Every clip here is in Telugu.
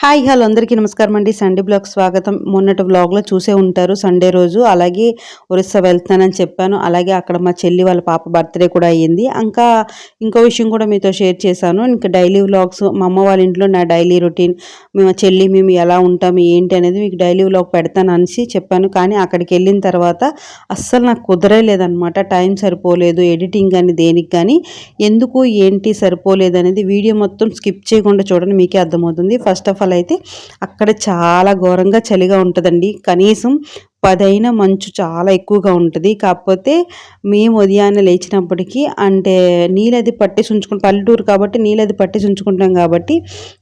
హాయ్ హలో అందరికీ నమస్కారం అండి. సండే బ్లాగ్ స్వాగతం. మొన్నటి బ్లాగ్లో చూసే ఉంటారు సండే రోజు. అలాగే ఒరిస్సా వెళ్తానని చెప్పాను. అలాగే అక్కడ మా చెల్లి వాళ్ళ పాప బర్త్డే కూడా అయ్యింది. ఇంకా ఇంకో విషయం కూడా మీతో షేర్ చేశాను. ఇంకా డైలీ వ్లాగ్స్ మా అమ్మ వాళ్ళ ఇంట్లో నా డైలీ రొటీన్ మేము చెల్లి మేము ఎలా ఉంటాము ఏంటి అనేది మీకు డైలీ వ్లాగ్ పెడతాను అనేసి చెప్పాను. కానీ అక్కడికి వెళ్ళిన తర్వాత అస్సలు నాకు కుదరలేదనమాట టైం సరిపోలేదు ఎడిటింగ్ కానీ దేనికి కానీ. ఎందుకు ఏంటి సరిపోలేదు అనేది వీడియో మొత్తం స్కిప్ చేయకుండా చూడండి మీకే అర్థమవుతుంది. ఫస్ట్ ఆఫ్ ఆల్ అయితే అక్కడ చాలా ఘోరంగా చలిగా ఉంటుందండి. కనీసం పదైన మంచు చాలా ఎక్కువగా ఉంటుంది. కాకపోతే మేము ఉదయాన్నే లేచినప్పటికీ అంటే నీళ్ళది పట్టేసి ఉంచుకుంటాం పల్లెటూరు కాబట్టి నీళ్ళది పట్టేసి ఉంచుకుంటాం కాబట్టి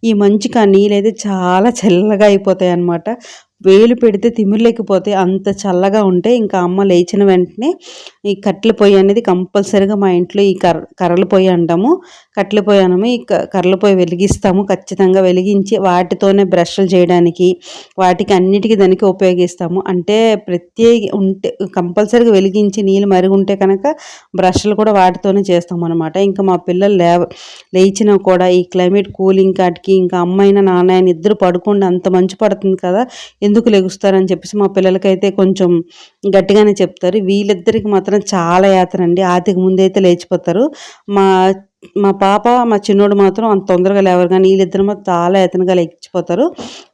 ఈ మంచుకి ఆ నీళ్ళైతే చాలా చల్లగా అయిపోతాయి అన్నమాట. వేలు పెడితే తిమిర్లేకపోతే అంత చల్లగా ఉంటే ఇంకా అమ్మ లేచిన వెంటనే ఈ కట్టెల పొయ్యి అనేది కంపల్సరీగా మా ఇంట్లో ఈ కర్ర కర్రల పొయ్యి అంటాము. కట్టెల పొయ్యి అనము ఈ కర్రల పొయ్యి వెలిగిస్తాము. ఖచ్చితంగా వెలిగించి వాటితోనే బ్రష్లు చేయడానికి వాటికి అన్నిటికీ దానికి ఉపయోగిస్తాము. అంటే ప్రత్యేక ఉంటే కంపల్సరీగా వెలిగించి నీళ్ళు మరుగుంటే కనుక బ్రష్లు కూడా వాటితోనే చేస్తాం అనమాట ఇంకా మా పిల్లలు లేవ లేచినా కూడా ఈ క్లైమేట్ కూలింగ్ కాటికి ఇంకా అమ్మాయిన నాన్న ఇద్దరు పడుకుండా అంత మంచు పడుతుంది కదా ఎందుకు లెగుస్తారని చెప్పేసి మా పిల్లలకైతే కొంచెం గట్టిగానే చెప్తారు. వీళ్ళిద్దరికి మాత్రం చాలా యాతన అండి ఆతికి ముందైతే లేచిపోతారు. మా మా పాప మా చిన్నోడు మాత్రం అంత తొందరగా లేవరు. కానీ వీళ్ళిద్దరు మాత్రం చాలా ఎతనగా లేచిపోతారు.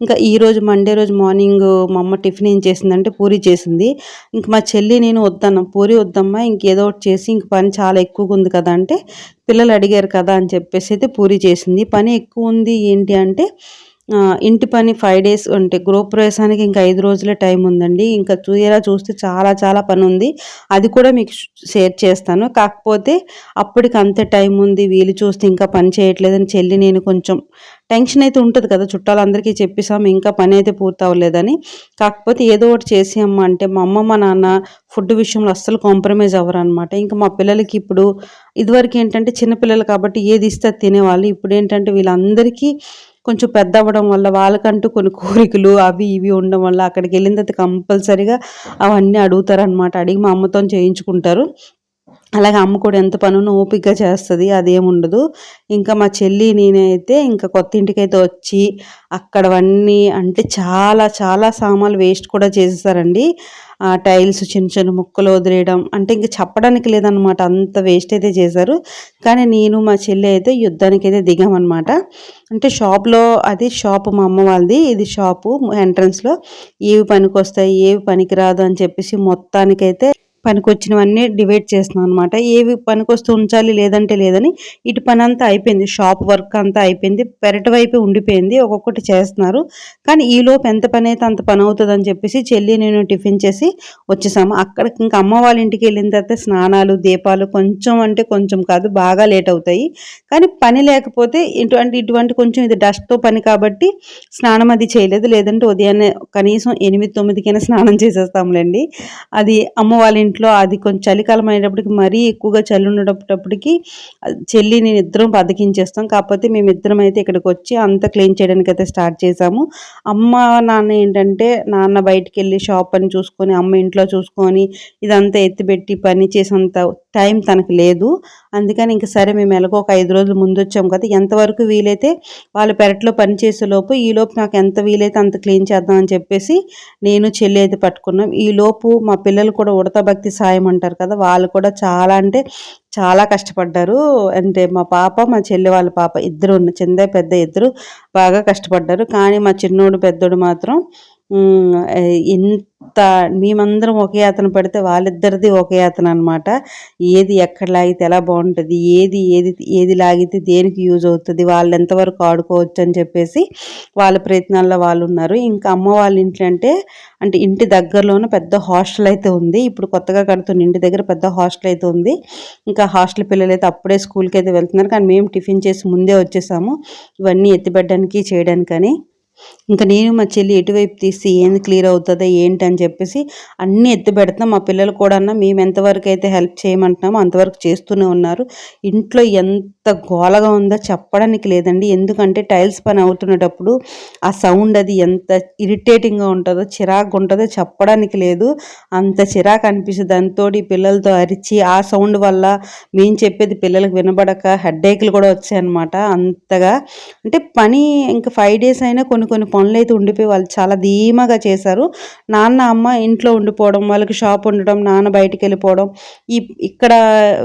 ఇంకా ఈ రోజు మండే రోజు మార్నింగ్ మా అమ్మ టిఫిన్ ఏం చేసిందంటే పూరి చేసింది. ఇంక మా చెల్లి నేను వద్దన్న పూరి వద్దమ్మా ఇంకేదో ఒకటి చేసి ఇంక పని చాలా ఎక్కువగా ఉంది కదా అంటే పిల్లలు అడిగారు కదా అని చెప్పేసి అయితే పూరి చేసింది. పని ఎక్కువ ఉంది ఏంటి అంటే ఇంటి పని ఫైవ్ డేస్ అంటే గృహప్రవేశానికి ఇంకా ఐదు రోజులే టైం ఉందండి. ఇంకా చూయరా చూస్తే చాలా చాలా పని ఉంది అది కూడా మీకు షేర్ చేస్తాను. కాకపోతే అప్పటికి అంతే టైం ఉంది. వీలు చూస్తే ఇంకా పని చేయట్లేదని చెల్లి నేను కొంచెం టెన్షన్ అయితే ఉంటుంది కదా. చుట్టాలందరికీ చెప్పేసాము ఇంకా పని అయితే పూర్తి అవ్వలేదని. కాకపోతే ఏదో ఒకటి చేసి అమ్మ అంటే మా అమ్మ మా నాన్న ఫుడ్ విషయంలో అస్సలు కాంప్రమైజ్ అవ్వరు అనమాట ఇంకా మా పిల్లలకి ఇప్పుడు ఇదివరకు ఏంటంటే చిన్నపిల్లలు కాబట్టి ఏది ఇస్తే తినేవాళ్ళు. ఇప్పుడు ఏంటంటే వీళ్ళందరికీ కొంచెం పెద్ద అవ్వడం వల్ల వాళ్ళకంటూ కొన్ని కోరికలు అవి ఇవి ఉండడం వల్ల అక్కడికి వెళ్ళిన తర్వాత కంపల్సరీగా అవన్నీ అడుగుతారనమాట అడిగి మా అమ్మతో చేయించుకుంటారు. అలాగే అమ్మ కూడా ఎంత పనును ఓపికగా చేస్తుంది అదేముండదు ఇంకా మా చెల్లి నేనైతే ఇంకా కొత్త ఇంటికైతే వచ్చి అక్కడవన్నీ అంటే చాలా చాలా సామాన్లు వేస్ట్ కూడా చేసేసారండి. టైల్స్ చిన్న చిన్న ముక్కలు వదిలేయడం అంటే ఇంక చెప్పడానికి లేదనమాట అంత వేస్ట్ అయితే చేశారు. కానీ నేను మా చెల్లి అయితే యుద్ధానికి అయితే దిగామన్నమాట. అంటే షాప్లో అది షాప్ మా అమ్మ వాళ్ళది ఇది షాపు ఎంట్రన్స్లో ఏవి పనికి వస్తాయి ఏవి పనికిరాదు అని చెప్పేసి మొత్తానికైతే పనికొచ్చినవన్నీ డివైడ్ చేస్తున్నాం అనమాట ఏవి పనికొస్తూ ఉంచాలి లేదంటే లేదని ఇటు పని అంతా అయిపోయింది. షాప్ వర్క్ అంతా అయిపోయింది. పెరటి వైపు ఉండిపోయింది. ఒక్కొక్కటి చేస్తున్నారు. కానీ ఈలోపు ఎంత పని అయితే అంత పని అవుతుంది అని చెప్పేసి చెల్లి నేను టిఫిన్ చేసి వచ్చేసాము. అక్కడికి ఇంకా అమ్మ వాళ్ళ ఇంటికి వెళ్ళిన తర్వాత స్నానాలు దీపాలు కొంచెం అంటే కొంచెం కాదు బాగా లేట్ అవుతాయి. కానీ పని లేకపోతే ఇటువంటి ఇటువంటి కొంచెం ఇది డస్ట్తో పని కాబట్టి స్నానం అది చేయలేదు. లేదంటే ఉదయాన్నే కనీసం ఎనిమిది తొమ్మిదికైనా స్నానం చేసేస్తాములేండి. అది అమ్మ వాళ్ళ ఇంట్లో అది కొంచెం చలికాలం అయినప్పటికి మరీ ఎక్కువగా చలి ఉండేటప్పటికి చెల్లి నేను ఇద్దరం బతికించేస్తాం. కాకపోతే మేము ఇద్దరం అయితే ఇక్కడికి వచ్చి అంత క్లీన్ చేయడానికి అయితే స్టార్ట్ చేసాము అమ్మ నాన్న ఏంటంటే నాన్న బయటికి వెళ్ళి షాప్ పని చూసుకొని అమ్మ ఇంట్లో చూసుకొని ఇదంతా ఎత్తిపెట్టి పని చేసేంత టైం తనకు లేదు. అందుకని ఇంక సరే మేము ఎలాగో ఒక ఐదు రోజులు ముందు వచ్చాము కదా ఎంతవరకు వీలైతే వాళ్ళు పెరట్లో పని చేసే లోపు ఈ లోపు నాకు ఎంత వీలైతే అంత క్లీన్ చేద్దాం అని చెప్పేసి నేను చెల్లి అయితే పట్టుకున్నాం. ఈ లోపు మా పిల్లలు కూడా ఉడత భక్తి సాయం అంటారు కదా వాళ్ళు కూడా చాలా అంటే చాలా కష్టపడ్డారు. అంటే మా పాప మా చెల్లి వాళ్ళ పాప ఇద్దరు చిన్న పెద్ద ఇద్దరు బాగా కష్టపడ్డారు. కానీ మా చిన్నోడు పెద్దోడు మాత్రం ఎంత మేమందరం ఒకే యాతన పడితే వాళ్ళిద్దరిది ఒకే యాతన అనమాట ఏది ఎక్కడ లాగితే ఎలా బాగుంటుంది ఏది ఏది ఏది లాగితే దేనికి యూజ్ అవుతుంది వాళ్ళు ఎంతవరకు ఆడుకోవచ్చు అని చెప్పేసి వాళ్ళ ప్రయత్నాల్లో వాళ్ళు ఉన్నారు. ఇంకా అమ్మ వాళ్ళ ఇంట్లో అంటే అంటే ఇంటి దగ్గరలోనే పెద్ద హాస్టల్ అయితే ఉంది. ఇప్పుడు కొత్తగా కడుతున్న ఇంటి దగ్గర పెద్ద హాస్టల్ అయితే ఉంది. ఇంకా హాస్టల్ పిల్లలు అయితే అప్పుడే స్కూల్కి అయితే వెళ్తున్నారు. కానీ మేము టిఫిన్ చేసి ముందే వచ్చేసాము. ఇవన్నీ ఎత్తిపెట్టడానికి చేయడానికని. ఇంకా నేను మా చెల్లి ఎటువైపు తీసి ఏంది క్లియర్ అవుతుందో ఏంటి అని చెప్పేసి అన్నీ ఎత్తి పెడతాం మా పిల్లలు కూడా మేము ఎంతవరకు అయితే హెల్ప్ చేయమంటున్నామో అంతవరకు చేస్తూనే ఉన్నారు. ఇంట్లో ఎంత గోలగా ఉందో చెప్పడానికి లేదండి. ఎందుకంటే టైల్స్ పని అవుతున్నటప్పుడు ఆ సౌండ్ అది ఎంత ఇరిటేటింగ్గా ఉంటుందో చిరాకు ఉంటుందో చెప్పడానికి లేదు. అంత చిరాకు అనిపిస్తుంది. దాంతో పిల్లలతో అరిచి ఆ సౌండ్ వల్ల మేము చెప్పేది పిల్లలకు వినబడక హెడ్ఏక్లు కూడా వచ్చాయన్నమాట. అంతగా అంటే పని ఇంకా ఫైవ్ డేస్ అయినా కొన్ని కొన్ని కొన్ని పనులు అయితే ఉండిపోయి వాళ్ళు చాలా ధీమాగా చేశారు. నాన్న అమ్మ ఇంట్లో ఉండిపోవడం వాళ్ళకి షాప్ ఉండడం నాన్న బయటికి వెళ్ళిపోవడం ఈ ఇక్కడ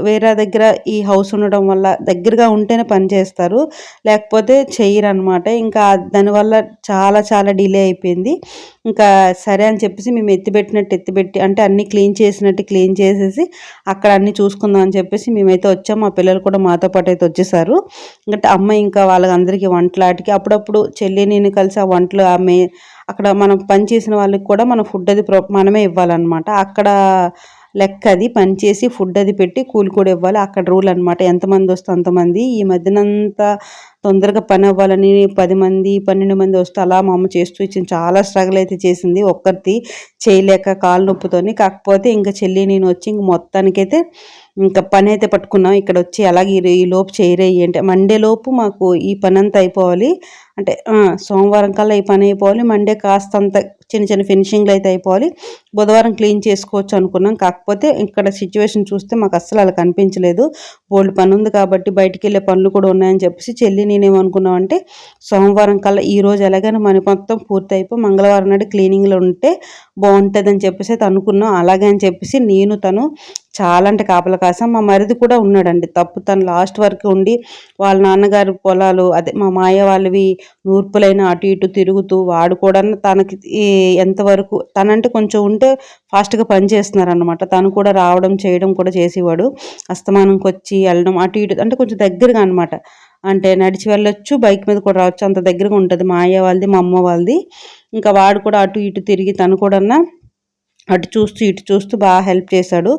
వేరే దగ్గర ఈ హౌస్ ఉండడం వల్ల దగ్గరగా ఉంటేనే పని చేస్తారు. లేకపోతే చెయ్యరు అనమాట ఇంకా దానివల్ల చాలా చాలా డిలే అయిపోయింది. ఇంకా సరే అని చెప్పేసి మేము ఎత్తిపెట్టినట్టు ఎత్తిపెట్టి అంటే అన్నీ క్లీన్ చేసినట్టు క్లీన్ చేసేసి అక్కడ అన్నీ చూసుకుందాం అని చెప్పేసి మేమైతే వచ్చాం. మా పిల్లలు కూడా మాతో పాటు అయితే వచ్చేసారు. ఇంకా అమ్మ ఇంకా వాళ్ళందరికీ వంటలాటికి అప్పుడప్పుడు చెల్లి నేను కలిసి ఆ వంటలు ఆమె అక్కడ మనం పని చేసిన వాళ్ళకి కూడా మనం ఫుడ్ అది మనమే ఇవ్వాలన్నమాట. అక్కడ లెక్క అది పని చేసి ఫుడ్ అది పెట్టి కూలి కూడా ఇవ్వాలి. అక్కడ రూల్ అనమాట ఎంతమంది వస్తే అంతమంది. ఈ మధ్యనంతా తొందరగా పని అవ్వాలని పది మంది పన్నెండు మంది వస్తే అలా మా అమ్మ చేస్తూ ఇచ్చింది. చాలా స్ట్రగుల్ అయితే చేసింది. ఒక్కరిది చేయలేక కాలు నొప్పుతోని. కాకపోతే ఇంకా చెల్లి నేను వచ్చి ఇంక మొత్తానికైతే ఇంకా పని అయితే పట్టుకున్నాం. ఇక్కడ వచ్చి అలాగే ఈ లోపు చేయరేయి అంటే మండే లోపు మాకు ఈ పని అంతా అయిపోవాలి. అంటే సోమవారం కల్లా ఈ పని అయిపోవాలి. మండే కాస్తంత చిన్న చిన్న ఫినిషింగ్లు అయితే అయిపోవాలి. బుధవారం క్లీన్ చేసుకోవచ్చు అనుకున్నాం. కాకపోతే ఇక్కడ సిచ్యువేషన్ చూస్తే మాకు అస్సలు అలా కనిపించలేదు. బోల్డ్ పని ఉంది కాబట్టి బయటికి వెళ్ళే పనులు కూడా ఉన్నాయని చెప్పేసి చెల్లి నేనేమనుకున్నాం అంటే సోమవారం కల్లా ఈ రోజు ఎలాగైనా మన మొత్తం పూర్తి అయిపోయి మంగళవారం నాడు క్లీనింగ్లో ఉంటే బాగుంటుందని చెప్పేసి అయితే అనుకున్నాం. అలాగే అని చెప్పేసి నేను తను చాలా అంటే కాపల కాసాం. మా మరిది కూడా ఉన్నాడండి. తప్పు తను లాస్ట్ వరకు ఉండి వాళ్ళ నాన్నగారి పొలాలు అదే మా మాయ వాళ్ళవి నూర్పులైన అటు ఇటు తిరుగుతూ వాడు కూడా తనకి ఎంతవరకు తనంటే కొంచెం ఉంటే ఫాస్ట్గా పని అనమాట తను కూడా రావడం చేయడం కూడా చేసేవాడు. అస్తమానంకి వచ్చి వెళ్ళడం అటు ఇటు అంటే కొంచెం దగ్గరగా అనమాట అంటే నడిచి వెళ్ళొచ్చు బైక్ మీద కూడా రావచ్చు. అంత దగ్గరగా ఉంటుంది. మా అయ్య వాళ్ళది మా అమ్మ వాళ్ళది. ఇంకా వాడు కూడా అటు ఇటు తిరిగి తను కూడా అటు చూస్తూ ఇటు చూస్తూ బాగా హెల్ప్ చేశాడు.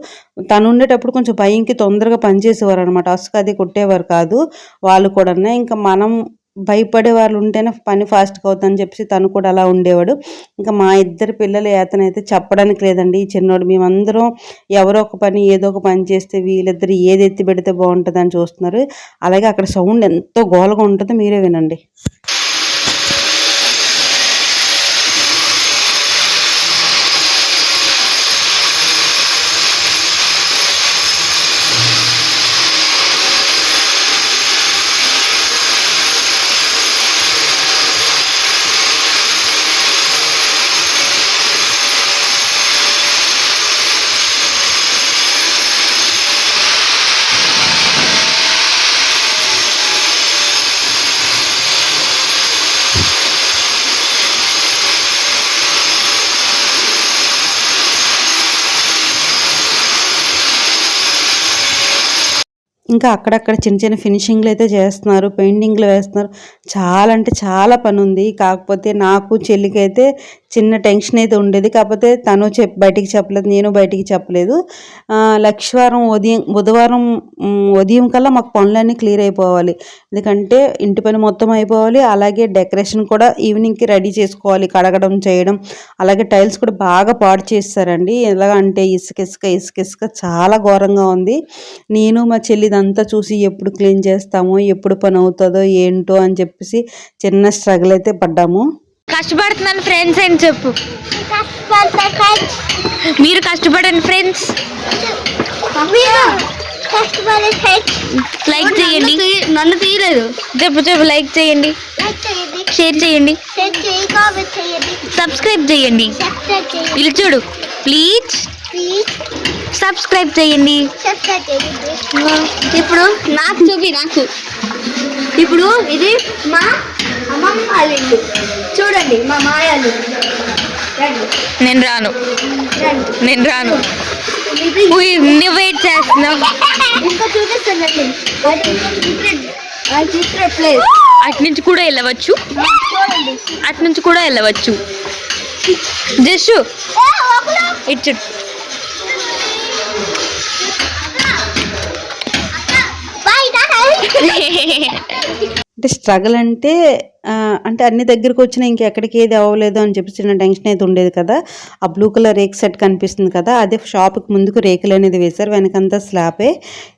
తను ఉండేటప్పుడు కొంచెం భయంకి తొందరగా పనిచేసేవారు అనమాట అసుకు అది కొట్టేవారు కాదు. వాళ్ళు కూడా ఇంకా మనం భయపడే వాళ్ళు ఉంటేనే పని ఫాస్ట్గా అవుతుందని చెప్పేసి తను కూడా అలా ఉండేవాడు. ఇంకా మా ఇద్దరు పిల్లలు ఏతనైతే చెప్పడానికి లేదండి. ఈ చిన్నోడు మేమందరం ఎవరో ఒక పని ఏదో ఒక పని చేస్తే వీళ్ళిద్దరు ఏది ఎత్తి పెడితే బాగుంటుందని చూస్తున్నారు. అలాగే అక్కడ సౌండ్ ఎంతో గోలగా ఉంటుందో మీరే వినండి. ఇంకా అక్కడక్కడ చిన్న చిన్న ఫినిషింగ్లు అయితే చేస్తున్నారు పెయింటింగ్లు వేస్తున్నారు. చాలా అంటే చాలా పని ఉంది కాకపోతే నాకు చెల్లికి అయితే చిన్న టెన్షన్ అయితే ఉండేది. కాకపోతే తను చెప్ బయటికి చెప్పలేదు నేను బయటికి చెప్పలేదు. లక్షవారం ఉదయం బుధవారం ఉదయం కల్లా మాకు పనులన్నీ క్లియర్ అయిపోవాలి. ఎందుకంటే ఇంటి పని మొత్తం అయిపోవాలి. అలాగే డెకరేషన్ కూడా ఈవినింగ్కి రెడీ చేసుకోవాలి. కడగడం చేయడం. అలాగే టైల్స్ కూడా బాగా పాడు చేస్తారండి. ఎలా అంటే ఇసుక ఇసుక ఇసుక ఇసుక చాలా ఘోరంగా ఉంది. నేను మా చెల్లి ఇదంతా చూసి ఎప్పుడు క్లీన్ చేస్తామో ఎప్పుడు పని అవుతుందో ఏంటో అని చెప్పేసి చిన్న స్ట్రగుల్ అయితే పడ్డాము. కష్టపడుతున్నాను ఫ్రెండ్స్ అని చెప్పు. మీరు కష్టపడండి ఫ్రెండ్స్ లైక్ చేయండి. నన్ను తీయలేదు. చెప్పు చెప్పు లైక్ చేయండి. షేర్ చేయండి. సబ్స్క్రైబ్ చేయండి. ఇలా చూడు ప్లీజ్ సబ్స్క్రైబ్ చేయండి. ఇప్పుడు నాకు చూపి నాకు. ఇప్పుడు ఇది మా అమ్మమ్మ వాళ్ళ ఇల్లు చూడండి మా మాయాలు. నేను రాను. నేను రాను. నువ్వు వెయిట్ చేస్తున్నావు. ఇంకా ప్లేస్ అటు నుంచి కూడా వెళ్ళవచ్చు. చూడండి అటు నుంచి కూడా వెళ్ళవచ్చు జస్ట్ ఇటు 嘿嘿嘿嘿 అంటే స్ట్రగుల్ అంటే అంటే అన్ని దగ్గరికి వచ్చినా ఇంకెక్కడికి ఏది అవ్వలేదు అని చెప్పి చిన్న టెన్షన్ అయితే ఉండేది కదా. ఆ బ్లూ కలర్ రేక్ సెట్ కనిపిస్తుంది కదా అదే షాప్కి ముందుకు రేకులు అనేది వేశారు వెనకంతా స్లాపే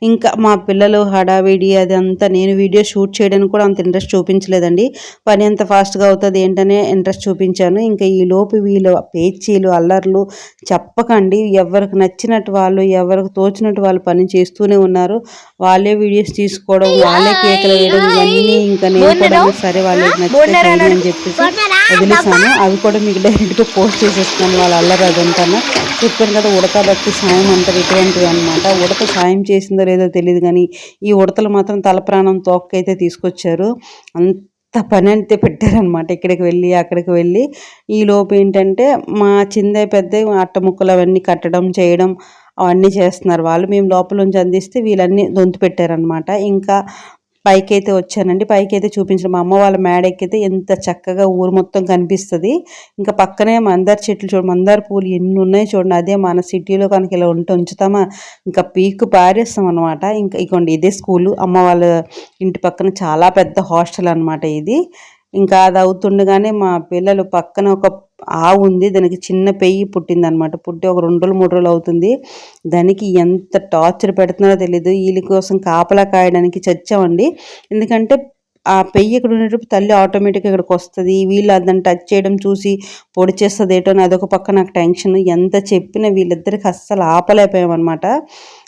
ఇంకా మా పిల్లలు హడావిడి అది అంతా నేను వీడియో షూట్ చేయడానికి కూడా అంత ఇంట్రెస్ట్ చూపించలేదండి. పని ఎంత ఫాస్ట్గా అవుతుంది ఏంటనే ఇంట్రెస్ట్ చూపించాను. ఇంకా ఈ లోపు వీళ్ళు పేచీలు అల్లర్లు చెప్పకండి. ఎవరికి నచ్చినట్టు వాళ్ళు ఎవరికి తోచినట్టు వాళ్ళు పని చేస్తూనే ఉన్నారు. వాళ్ళే వీడియోస్ తీసుకోవడం వాళ్ళే కేకలు వేయడం ఇవన్నీ ఇంకా నేను కూడా సరే వాళ్ళు నచ్చితే అని చెప్పేసి వదిలేసాను అవి కూడా మీకు డైరెక్ట్గా పోస్ట్ చేసేస్తున్నాను. వాళ్ళ అల్లరి అదంతా చెప్పాను కదా ఉడత భక్తి సాయం అంటారు. ఇటువంటివి అనమాట ఉడత సాయం చేసిందో లేదో తెలియదు కానీ ఈ ఉడతలు మాత్రం తల ప్రాణం తోక్కైతే తీసుకొచ్చారు. అంత పని అంతే పెట్టారనమాట ఇక్కడికి వెళ్ళి అక్కడికి వెళ్ళి. ఈ లోపు ఏంటంటే మా చిందే పెద్ద అట్ట ముక్కలు అవన్నీ కట్టడం చేయడం అవన్నీ చేస్తున్నారు వాళ్ళు. మేము లోపల నుంచి అందిస్తే వీళ్ళన్నీ దొంతు పెట్టారనమాట ఇంకా పైకి అయితే వచ్చానండి. పైకి అయితే చూపించిన మా అమ్మ వాళ్ళ మేడ ఎంత చక్కగా ఊరు మొత్తం కనిపిస్తుంది. ఇంకా పక్కనే మందార చెట్లు చూడు మందార పూలు ఎన్ని ఉన్నాయి చూడండి. అదే మన సిటీలో కనుక ఇలా ఉంటే ఉంచుతామా? ఇంకా పీక్ పారేస్తాం అనమాట ఇంకా ఇగోండి ఇదే స్కూలు. అమ్మ వాళ్ళ ఇంటి పక్కన చాలా పెద్ద హాస్టల్ అనమాట ఇది. ఇంకా అది అవుతుండగానే మా పిల్లలు పక్కన ఒక ఆవు ఉంది దానికి చిన్న పెయ్యి పుట్టింది అనమాట పుట్టి ఒక రెండు రోజులు మూడు రోజులు అవుతుంది. దానికి ఎంత టార్చర్ పెడుతున్నారో తెలియదు వీళ్ళ కోసం కాపలా కాయడానికి చచ్చామండి. ఎందుకంటే ఆ పెయ్యి ఇక్కడ ఉండేటప్పుడు తల్లి ఆటోమేటిక్గా ఇక్కడికి వస్తుంది. వీళ్ళు దాన్ని టచ్ చేయడం చూసి పొడి చేస్తుంది ఏటో అని అదొక పక్క నాకు టెన్షన్. ఎంత చెప్పినా వీళ్ళిద్దరికి అస్సలు ఆపలేకపోయామన్నమాట.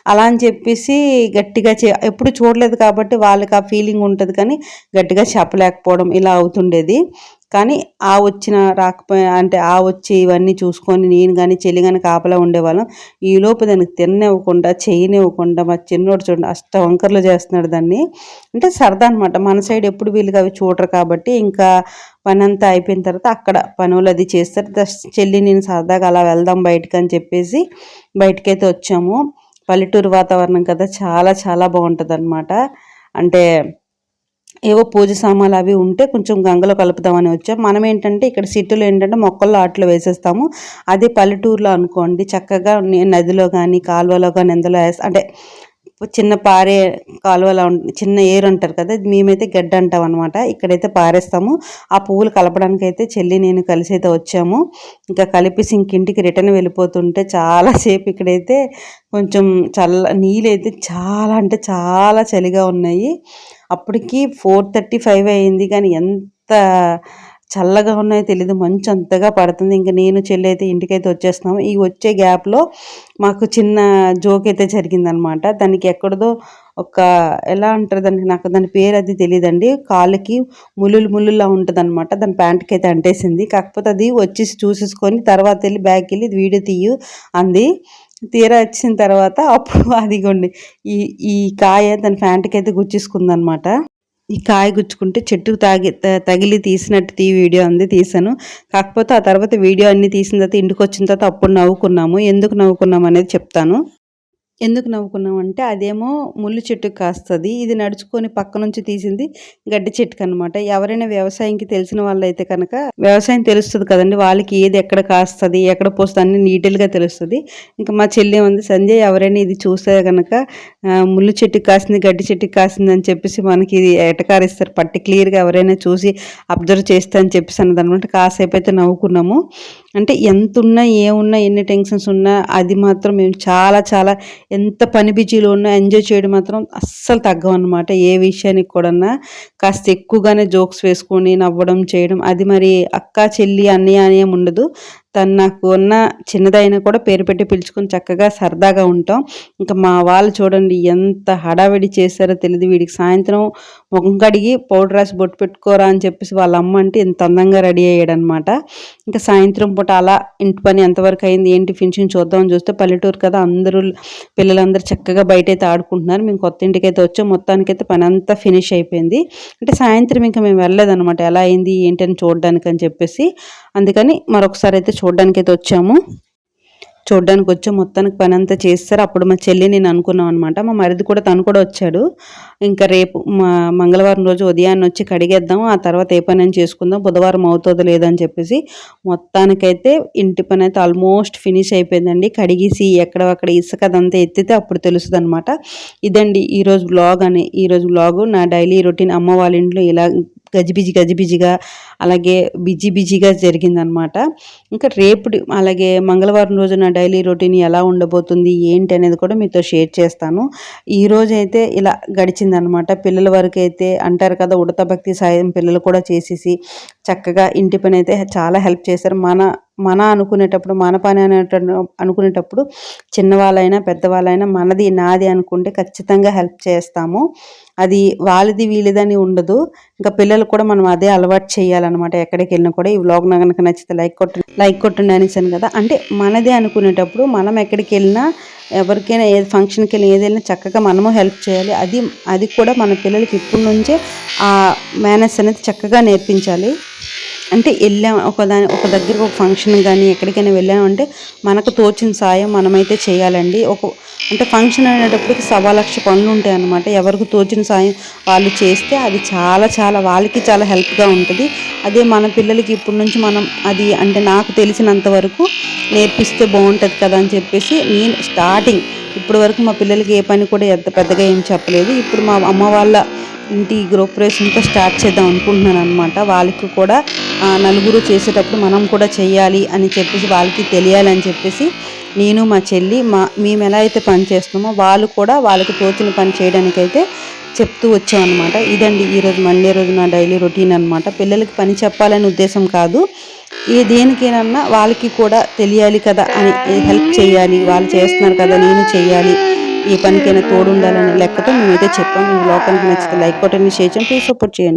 అలా అని చెప్పేసి గట్టిగా చే ఎప్పుడు చూడలేదు కాబట్టి వాళ్ళకి ఆ ఫీలింగ్ ఉంటుంది కానీ గట్టిగా చెప్పలేకపోవడం ఇలా అవుతుండేది. కానీ ఆ వచ్చిన రాకపోయినా అంటే ఆ వచ్చి ఇవన్నీ చూసుకొని నేను కానీ చెల్లి కానీ కాపలా ఉండేవాళ్ళం. ఈలోపు దానికి తిననివ్వకుండా చేయనివ్వకుండా మా చిన్నోడు చూడండి అష్ట వంకర్లు చేస్తున్నాడు దాన్ని. అంటే సరదా అనమాట మన సైడ్ ఎప్పుడు వీళ్ళకి అవి చూడరు కాబట్టి ఇంకా పని అంతా అయిపోయిన తర్వాత అక్కడ పనులు అది చేస్తారు. చెల్లి నేను సరదాగా అలా వెళ్దాం బయటకు అని చెప్పేసి బయటకైతే వచ్చాము. పల్లెటూరు వాతావరణం కదా చాలా చాలా బాగుంటుంది అంటే ఏవో పూజ సామాన్లు అవి ఉంటే కొంచెం గంగలో కలుపుదామని వచ్చాం. మనం ఏంటంటే ఇక్కడ సిటీలో ఏంటంటే మొక్కల్లో ఆటలు వేసేస్తాము. అదే పల్లెటూరులో అనుకోండి చక్కగా నదిలో కానీ కాలువలో కానీ ఎందులో వేస్తా అంటే చిన్న పారే కాలువలా చిన్న ఏరు అంటారు కదా మేమైతే గడ్డ అంటాం అనమాట ఇక్కడైతే పారేస్తాము. ఆ పువ్వులు కలపడానికి అయితే చెల్లి నేను కలిసి అయితే వచ్చాము. ఇంకా కలిపేసి ఇంకింటికి రిటర్న్ వెళ్ళిపోతుంటే చాలాసేపు ఇక్కడైతే కొంచెం చల్ల నీళ్ళైతే చాలా అంటే చాలా చలిగా ఉన్నాయి. అప్పటికి ఫోర్ థర్టీ ఫైవ్ అయింది కానీ ఎంత చల్లగా ఉన్నాయో తెలియదు మంచు అంతగా పడుతుంది. ఇంకా నేను చెల్లి అయితే ఇంటికైతే వచ్చేస్తున్నాము. ఈ వచ్చే గ్యాప్లో మాకు చిన్న జోక్ అయితే జరిగిందనమాట. దానికి ఎక్కడదో ఒక ఎలా అంటారు దానికి నాకు దాని పేరు అది తెలియదండి కాళ్ళకి ములులు ముళ్ళులా ఉంటుంది అనమాట దాని ప్యాంట్కి అయితే అంటేసింది. కాకపోతే అది వచ్చేసి చూసేసుకొని తర్వాత వెళ్ళి బ్యాగ్కి వెళ్ళి వీడియో తీయు అంది. తీరా వచ్చిన తర్వాత అప్పుడు అదిగోండి ఈ ఈ కాయ తన ఫ్యాంట్కి అయితే గుచ్చేసుకుందనమాట. ఈ కాయ గుచ్చుకుంటే చెట్టు తాగి తగిలి తీసినట్టు తీ వీడియో అంది తీసాను. కాకపోతే ఆ తర్వాత వీడియో అన్ని తీసిన తర్వాత ఇంటికి వచ్చిన తర్వాత అప్పుడు నవ్వుకున్నాము. ఎందుకు నవ్వుకున్నాము అనేది చెప్తాను. ఎందుకు నవ్వుకున్నాం అంటే అదేమో ముళ్ళు చెట్టు కాస్తుంది ఇది నడుచుకొని పక్క నుంచి తీసింది గడ్డి చెట్టుకు అనమాట ఎవరైనా వ్యవసాయంకి తెలిసిన వాళ్ళైతే కనుక వ్యవసాయం తెలుస్తుంది కదండి వాళ్ళకి ఏది ఎక్కడ కాస్తుంది ఎక్కడ పోస్తుంది అన్ని నీటిల్గా తెలుస్తుంది. ఇంకా మా చెల్లి ఉంది సంజయ్ ఎవరైనా ఇది చూస్తే కనుక ముళ్ళు చెట్టుకి కాసింది గడ్డి చెట్టుకి కాసింది అని చెప్పేసి మనకి ఇది ఎటకారిస్తారు. పట్టి క్లియర్గా ఎవరైనా చూసి అబ్జర్వ్ చేస్తా అని చెప్పేసి అన్నది అనమాట. కాసేపు అయితే నవ్వుకున్నాము. అంటే ఎంత ఉన్నా ఏమున్నా ఎన్ని టెన్షన్స్ ఉన్నా అది మాత్రం మేము చాలా చాలా ఎంత పని బిజీలో ఉన్నా ఎంజాయ్ చేయడం మాత్రం అస్సలు తగ్గమన్నమాట ఏ విషయానికి కూడా కాస్త ఎక్కువగానే జోక్స్ వేసుకొని నవ్వడం చేయడం అది మరి అక్క చెల్లి అన్నయ్య అని ఉండదు. తను నాకు ఉన్న చిన్నదైనా కూడా పేరు పెట్టి పిలుచుకొని చక్కగా సరదాగా ఉంటాం. ఇంకా మా వాళ్ళు చూడండి ఎంత హడావిడి చేశారో తెలియదు వీడికి సాయంత్రం ముఖం కడిగి పౌడర్ రాసి బొట్టు పెట్టుకోరా అని చెప్పేసి వాళ్ళ అమ్మ అంటే ఇంత అందంగా రెడీ అయ్యాడనమాట ఇంకా సాయంత్రం పూట అలా ఇంటి పని ఎంతవరకు అయింది ఏంటి ఫినిషింగ్ చూద్దామని చూస్తే పల్లెటూరు కదా అందరూ పిల్లలందరూ చక్కగా బయట అయితే ఆడుకుంటున్నారు. మేము కొత్త ఇంటికి అయితే వచ్చాం. మొత్తానికైతే పని అంతా ఫినిష్ అయిపోయింది. అంటే సాయంత్రం ఇంకా మేము వెళ్ళలేదన్నమాట. ఎలా అయింది ఏంటి అని చూడడానికి అని చెప్పేసి. అందుకని మరొకసారి అయితే చూడడానికి అయితే వచ్చాము. చూడ్డానికి వచ్చి మొత్తానికి పని అంతా చేస్తారు. అప్పుడు మా చెల్లి నేను అనుకున్నాం అనమాట మా మరిది కూడా తను కూడా వచ్చాడు. ఇంకా రేపు మా మంగళవారం రోజు ఉదయాన్నే వచ్చి కడిగేద్దాం. ఆ తర్వాత ఏ పని చేసుకుందాం. బుధవారం అవుతుందో లేదో అని చెప్పేసి మొత్తానికైతే ఇంటి పని అయితే ఆల్మోస్ట్ ఫినిష్ అయిపోయిందండి. కడిగేసి ఎక్కడక్కడ ఇసుక అదంతా ఎత్తితే అప్పుడు తెలుస్తుంది అనమాట ఇదండి ఈరోజు బ్లాగ్ అని. ఈరోజు బ్లాగు నా డైలీ రొటీన్. అమ్మ వాళ్ళ ఇంట్లో ఇలా గజిబిజి గజిబిజిగా అలాగే బిజీ బిజీగా జరిగిందనమాట ఇంకా రేపు అలాగే మంగళవారం రోజు నా డైలీ రొటీన్ ఎలా ఉండబోతుంది ఏంటి అనేది కూడా మీతో షేర్ చేస్తాను. ఈ రోజైతే ఇలా గడిచిందనమాట పిల్లల వరకు అయితే అంటారు కదా ఉడత భక్తి సాయం పిల్లలు కూడా చేసేసి చక్కగా ఇంటి పని అయితే చాలా హెల్ప్ చేశారు. మన మన అనుకునేటప్పుడు మన పని అనేట అనుకునేటప్పుడు చిన్నవాళ్ళైనా పెద్దవాళ్ళైనా మనది నాది అనుకుంటే ఖచ్చితంగా హెల్ప్ చేస్తాము. అది వాళ్ళది వీళ్ళదని ఉండదు. ఇంకా పిల్లలు కూడా మనం అదే అలవాటు చేయాలన్నమాట. ఎక్కడికి వెళ్ళినా కూడా ఈ వ్లాగ్ నాకు కనుక నచ్చితే లైక్ కొట్టు లైక్ కొట్టండి అనేసాను కదా. అంటే మనదే అనుకునేటప్పుడు మనం ఎక్కడికి వెళ్ళినా ఎవరికైనా ఏ ఫంక్షన్కి వెళ్ళి ఏది వెళ్ళినా చక్కగా మనము హెల్ప్ చేయాలి. అది అది కూడా మన పిల్లలకి ఇప్పటి నుంచే ఆ మేనర్స్ అనేది చక్కగా నేర్పించాలి. అంటే వెళ్ళాం ఒక దాని ఒక దగ్గర ఒక ఫంక్షన్ కానీ ఎక్కడికైనా వెళ్ళామంటే మనకు తోచిన సాయం మనమైతే చేయాలండి. ఒక అంటే ఫంక్షన్ అనేటప్పటికి సవా లక్ష పనులు ఉంటాయి అన్నమాట ఎవరికి తోచిన సాయం వాళ్ళు చేస్తే అది చాలా చాలా వాళ్ళకి చాలా హెల్ప్గా ఉంటుంది. అదే మన పిల్లలకి ఇప్పటి నుంచి మనం అది అంటే నాకు తెలిసినంత వరకు నేర్పిస్తే బాగుంటుంది కదా అని చెప్పేసి నేను స్టార్టింగ్ ఇప్పటి వరకు మా పిల్లలకి ఏ పని కూడా ఎంత పెద్దగా ఏం చెప్పలేదు. ఇప్పుడు మా అమ్మ వాళ్ళ ఇంటి గృహప్రవేశంతో స్టార్ట్ చేద్దాం అనుకుంటున్నాను అనమాట వాళ్ళకి కూడా నలుగురు చేసేటప్పుడు మనం కూడా చేయాలి అని చెప్పేసి వాళ్ళకి తెలియాలని చెప్పేసి నేను మా చెల్లి మా మేము ఎలా అయితే పని చేస్తున్నామో వాళ్ళు కూడా వాళ్ళకి తోచిన పని చేయడానికైతే చెప్తూ వచ్చామన్నమాట. ఇదండి ఈరోజు మండే రోజు నా డైలీ రొటీన్ అనమాట పిల్లలకి పని చెప్పాలనే ఉద్దేశం కాదు. ఏ దేనికేనన్నా వాళ్ళకి కూడా తెలియాలి కదా అని హెల్ప్ చేయాలి వాళ్ళు చేస్తున్నారు కదా నేను చేయాలి ఏ పనికైనా తోడు ఉండాలనే లెక్కతో మేమైతే చెప్పాం. ఈ లోకానికి నచ్చితే లైక్ కొట్టండి షేర్ చేయండి ప్లీజ్ సపోర్ట్ చేయండి.